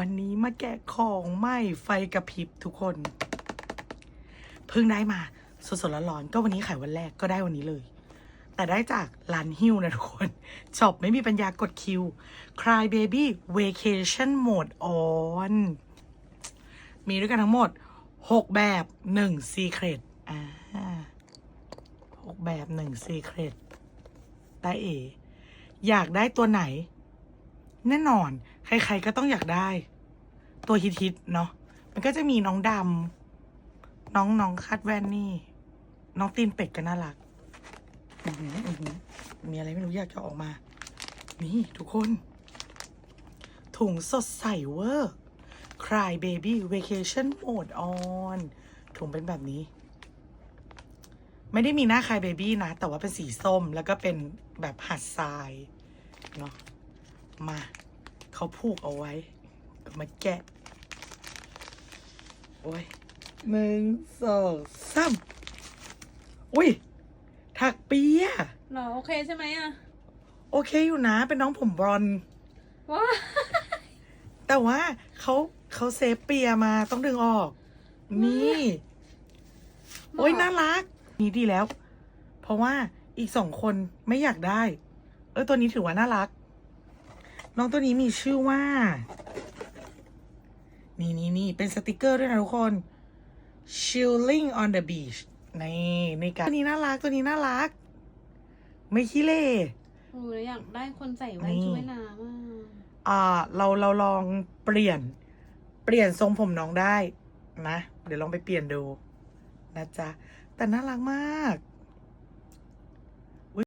วันนี้มาแกะของใหม่ไฟกระพริบทุกคน เพิ่งได้มา สดๆร้อนๆก็วันนี้ขายวันแรกก็ได้วันนี้เลย แต่ได้จากร้านฮิวนะทุกคนช็อปไม่มีปัญญากดคิว Cry Baby Vacation Mode On มีด้วยกันทั้งหมด 6 แบบ1 Secret อ่า6แบบ1 Secret ตาเออยากได้ตัวไหน แน่นอน ใคร ๆ ก็ต้องอยากได้ ตัวฮิตๆเนาะมันก็จะมีน้องดำน้องน้องคาดแว่นนี่ น้องตีนเป็ดก็น่ารักมีอะไรไม่รู้อยากจะออกมา นี่ทุกคน ถุงสดใสเวอร์ Cry Baby Vacation Mode On ถุงเป็นแบบนี้ ไม่ได้มีหน้า Cry Baby นะ แต่ว่าเป็นสีส้มแล้วก็เป็นแบบหัดทรายเนาะ มา เขาผูกเอาไว้ ก็มาแกะ โอ้ยหนึ่งสองสามอุ้ย ถักเปียหรอโอเคใช่ไหมอะโอเคอยู่นะ เป็นน้องผมบรอนซ์ว้าแต่ว่าเขาเขาเซฟเปียมาต้องดึงออก นี่ โอ้ยน่ารัก นี่ดีแล้ว เพราะว่าอีกสองคนไม่อยากได้ เออตัวนี้ถือว่าน่ารัก น้องตัวนี้มีชื่อว่า นี่นี่นี่เป็นสติกเกอร์ด้วยนะทุกคน chilling on the beach นี่ในการตัวนี้น่ารักตัวนี้น่ารัก ไม่ขี้เล่โอ้ยอยากได้คนใส่แว่นนี่ชุดว่ายน้ำอะอ่า เราเราลองเปลี่ยน เปลี่ยนทรงผมน้องได้นะ เดี๋ยวลองไปเปลี่ยนดู นะจ๊ะ แต่น่ารักมาก